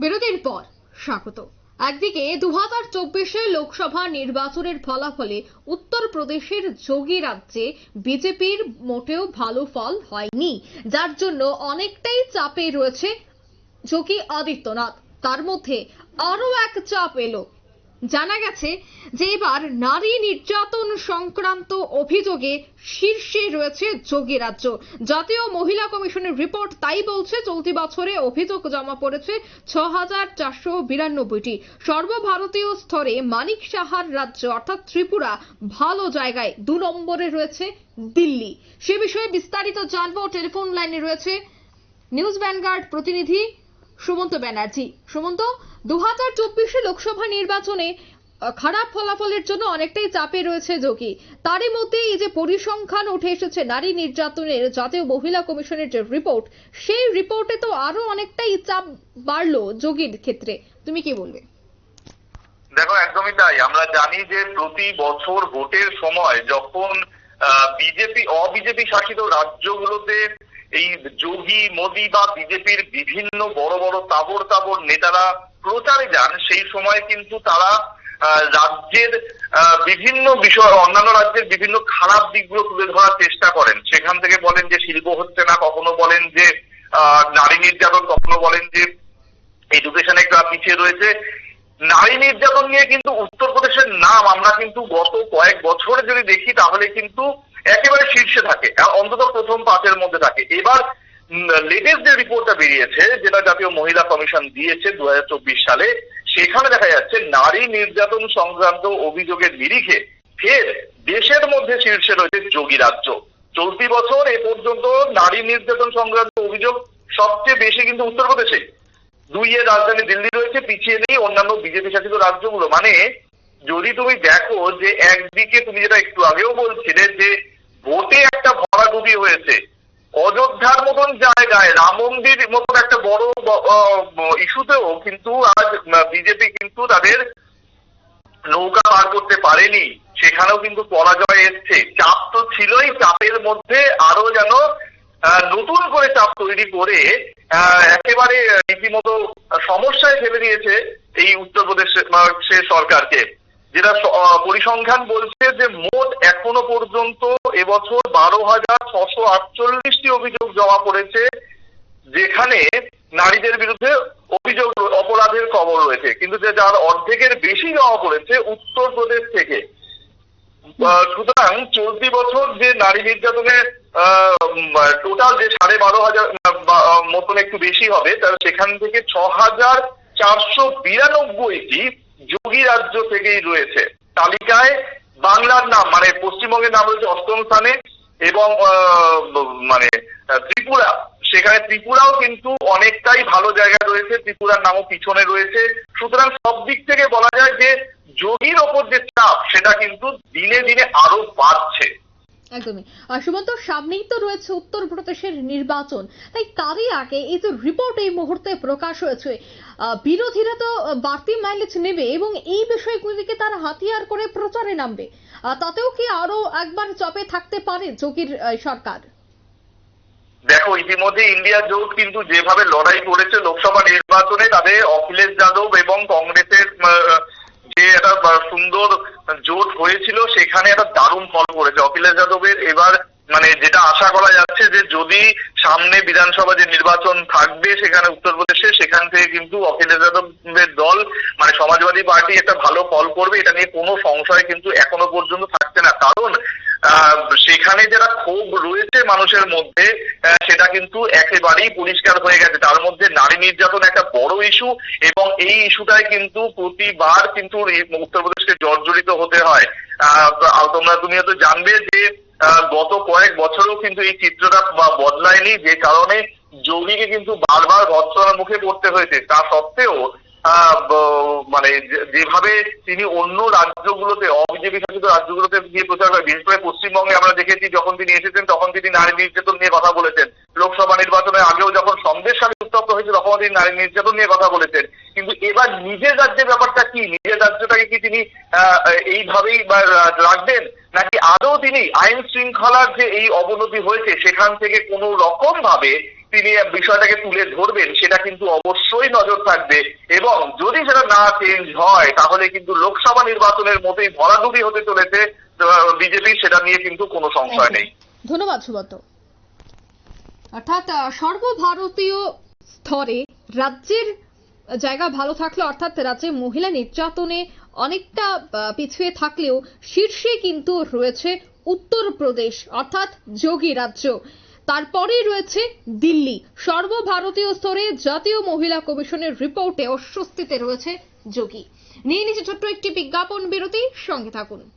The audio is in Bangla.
বিরতির পর, স্বাগত। একদিকে দু হাজার চব্বিশে লোকসভা নির্বাচনের ফলাফলে উত্তরপ্রদেশের যোগী রাজ্যে বিজেপির মোটেও ভালো ফল হয়নি, যার জন্য অনেকটাই চাপে রয়েছে যোগী আদিত্যনাথ। তার মধ্যে আরও এক চাপ এলো জানা গেছে যে এবার নারী নির্যাতন সংক্রান্ত অভিযোগে শীর্ষে রয়েছে যোগী রাজ্য। জাতীয় মহিলা কমিশনের রিপোর্ট তাই বলছে, চলতি বছরে অভিযোগ জমা পড়েছে ছ হাজার চারশো বিরানব্বইটি। সর্বভারতীয় স্তরে মানিক সাহার রাজ্য, অর্থাৎ ত্রিপুরা, ভালো জায়গায় দু নম্বরে রয়েছে দিল্লি। সে বিষয়ে বিস্তারিত জানব। টেলিফোন লাইনে রয়েছে নিউজ ভ্যানগার্ড প্রতিনিধি সুমন্ত ব্যানার্জি। সুমন্ত দু হাজার চব্বিশে লোকসভা নির্বাচনে খারাপ ফলাফলের জন্য অনেকটাই চাপে রয়েছে যোগী। তারই মধ্যে এই যে পরিসংখ্যান উঠে এসেছে নারী নির্যাতনের, জাতীয় মহিলা কমিশনের যে রিপোর্ট সেই রিপোর্টে তো আরও অনেকটাই চাপ বাড়লো যোগীর ক্ষেত্রে। তুমি কি বলবে? দেখো, একদমই তাই। আমরা জানি যে প্রতি বছর ভোটের সময় যখন বিজেপি, অবিজেপি শাসিত রাজ্যগুলোতে এই যোগী, মোদী বা বিজেপির বিভিন্ন বড় বড় তাবর তাবর নেতারা প্রচারে যান, সেই সময় কিন্তু তারা রাজ্যের বিভিন্ন বিষয়, অন্যান্য রাজ্যের বিভিন্ন খারাপ দিকগুলো তুলে ধরার চেষ্টা করেন। সেখান থেকে বলেন যে শিল্প হচ্ছে না, কখনো বলেন যে নারী নির্যাতন, কখনো বলেন যে এডুকেশন একটা পিছিয়ে রয়েছে। নারী নির্যাতন নিয়ে কিন্তু উত্তরপ্রদেশের নাম আমরা কিন্তু গত কয়েক বছরে যদি দেখি, তাহলে কিন্তু একেবারে শীর্ষে থাকে অন্তত প্রথম পাঁচের মধ্যে থাকে। এবার লেটেস্ট যে রিপোর্টটা বেরিয়েছে, যেটা জাতীয় মহিলা কমিশন দিয়েছে দু হাজার চব্বিশ সালে, সেখানে দেখা যাচ্ছে নারী নির্যাতন সংক্রান্ত অভিযোগের নিরিখে ফের দেশের মধ্যে শীর্ষে রয়েছে যোগী রাজ্য। চলতি বছর এ পর্যন্ত নারী নির্যাতন সংক্রান্ত অভিযোগ সবচেয়ে বেশি কিন্তু উত্তরপ্রদেশে দুই এর রাজধানী দিল্লি রয়েছে, পিছিয়ে নেই অন্যান্য বিজেপি শাসিত রাজ্যগুলো। মানে যদি তুমি দেখো যে একদিকে তুমি যেটা একটু আগেও বলছিলে যে ভোটে একটা ভরাডুবি হয়েছে। অযোধ্যার মতন জায়গায়, রাম মন্দির মতন একটা বড় ইস্যুতেও কিন্তু আজ বিজেপি কিন্তু তাদের নৌকা পার করতে পারেনি। সেখানেও কিন্তু পরাজয় এসছে। চাপ তো ছিলই, চাপের মধ্যে আরও যেন নতুন করে চাপ তৈরি করে একেবারে রীতিমতো সমস্যায় ফেলে দিয়েছে এই উত্তরপ্রদেশের সরকারকে। যেটা পরিসংখ্যান বলছে যে মোট এখনও পর্যন্ত এবছর বারো হাজার ছশো আটচল্লিশটি অভিযোগ জমা পড়েছে, যেখানে নারীদের বিরুদ্ধে অভিযোগ অপরাধের খবর রয়েছে। কিন্তু যে যার অর্ধেকের বেশি জমা পড়েছে উত্তরপ্রদেশ থেকে। সুতরাং চলতি বছর যে নারী নির্যাতনের টোটাল যে সাড়ে বারো হাজার মতন একটু বেশি হবে তার সেখান থেকে ছ হাজার চারশো বিরানব্বইটি যোগী রাজ্য থেকেই রয়েছে। তালিকায় বাংলার নাম মানে পশ্চিমবঙ্গের নাম রয়েছে অষ্টম স্থানে এবং মানে ত্রিপুরা। সেখানে ত্রিপুরাও কিন্তু অনেকটাই ভালো জায়গা রয়েছে, ত্রিপুরার নামও পিছনে রয়েছে। সুতরাং সব দিক থেকে বলা যায় যে যোগীর ওপর যে চাপ, সেটা কিন্তু দিনে দিনে আরও বাড়ছে। একদমই। সুমন্ত, সামনেই তো রয়েছে উত্তরপ্রদেশের নির্বাচন। তাই তারই আগে এই যে রিপোর্ট এই মুহূর্তে প্রকাশ হয়েছে বিরোধীরা তো বাড়তি মাইলেজ নেবে এবং এই বিষয়গুলিকে তারা হাতিয়ার করে প্রচারে নামবে। তাতেও কি আরও একবার চাপে থাকতে পারে যোগীর সরকার? দেখো, ইতিমধ্যে ইন্ডিয়া জোট কিন্তু যেভাবে লড়াই করেছে লোকসভা নির্বাচনে তাদের অখিলেশ যাদব এবং কংগ্রেসের যে একটা সুন্দর জোট হয়েছিল, সেখানে একটা দারুণ ফল করেছে। অখিলেশ যাদবের এবার মানে যেটা আশা করা যাচ্ছে যে যদি সামনে বিধানসভা যে নির্বাচন থাকবে, সেখানে উত্তরপ্রদেশে, সেখান থেকে কিন্তু অখিলেশ যাদবের দল মানে সমাজবাদী পার্টি একটা ভালো ফল করবে। এটা নিয়ে কোনো সংশয় কিন্তু এখনও পর্যন্ত সেখানে যারা ক্ষোভ রয়েছে মানুষের মধ্যে সেটা কিন্তু একেবারেই পরিষ্কার হয়ে গেছে। তার মধ্যে নারী নির্যাতন একটা বড় ইস্যু এবং এই ইস্যুটাই কিন্তু প্রতিবার কিন্তু উত্তরপ্রদেশকে জর্জরিত হতে হয়। তোমরা তুমি হয়তো জানবে যে গত কয়েক বছরেও কিন্তু এই চিত্রটা বদলায়নি যে কারণে যোগীকে কিন্তু বারবার ভৎসনার মুখে পড়তে হয়েছে। তা সত্ত্বেও মানে যেভাবে তিনি অন্য রাজ্যগুলোতে অবিজেপি শাসিত রাজ্যগুলোতে গিয়ে প্রচার করেন বিশেষ করে পশ্চিমবঙ্গে আমরা দেখেছি, যখন তিনি এসেছেন, তখন তিনি নারী নির্যাতন নিয়ে কথা বলেছেন। লোকসভা নির্বাচনের আগেও যখন সন্দেশ সালে উত্তপ্ত হয়েছে তখন তিনি নারী নির্যাতন নিয়ে কথা বলেছেন। কিন্তু এবার নিজের রাজ্যের ব্যাপারটা কি? নিজের রাজ্যটাকে কি তিনি এইভাবেই রাখবেন? নাকি আদৌ তিনি আইন শৃঙ্খলার যে এই অবনতি হয়েছে, সেখান থেকে কোনো রকম ভাবে তিনি বিষয়টাকে তুলে ধরবেন সেটা কিন্তু অবশ্যই নজর থাকবে। এবং যদি সেটা না চেঞ্জ হয় তাহলে কিন্তু লোকসভা নির্বাচনের মতোই ভরাডুবি হতে চলেছে বিজেপি সেটা নিয়ে কিন্তু কোনো সংশয় নেই। ধন্যবাদ সুব্রত। অর্থাৎ সর্বভারতীয় স্তরে রাজ্যের জায়গা ভালো থাকলে অর্থাৎ রাজ্যে মহিলা নির্যাতনে অনেকটা পিছিয়ে থাকলেও শীর্ষে কিন্তু রয়েছে উত্তরপ্রদেশ অর্থাৎ যোগী রাজ্য। তারপরেই রয়েছে দিল্লি। সর্বভারতীয় স্তরে জাতীয় মহিলা কমিশনের রিপোর্টে অস্বস্তিতে রয়েছে যোগী। নিয়ে নিচে ছোট্ট একটি বিজ্ঞাপন বিরতি, সঙ্গে থাকুন।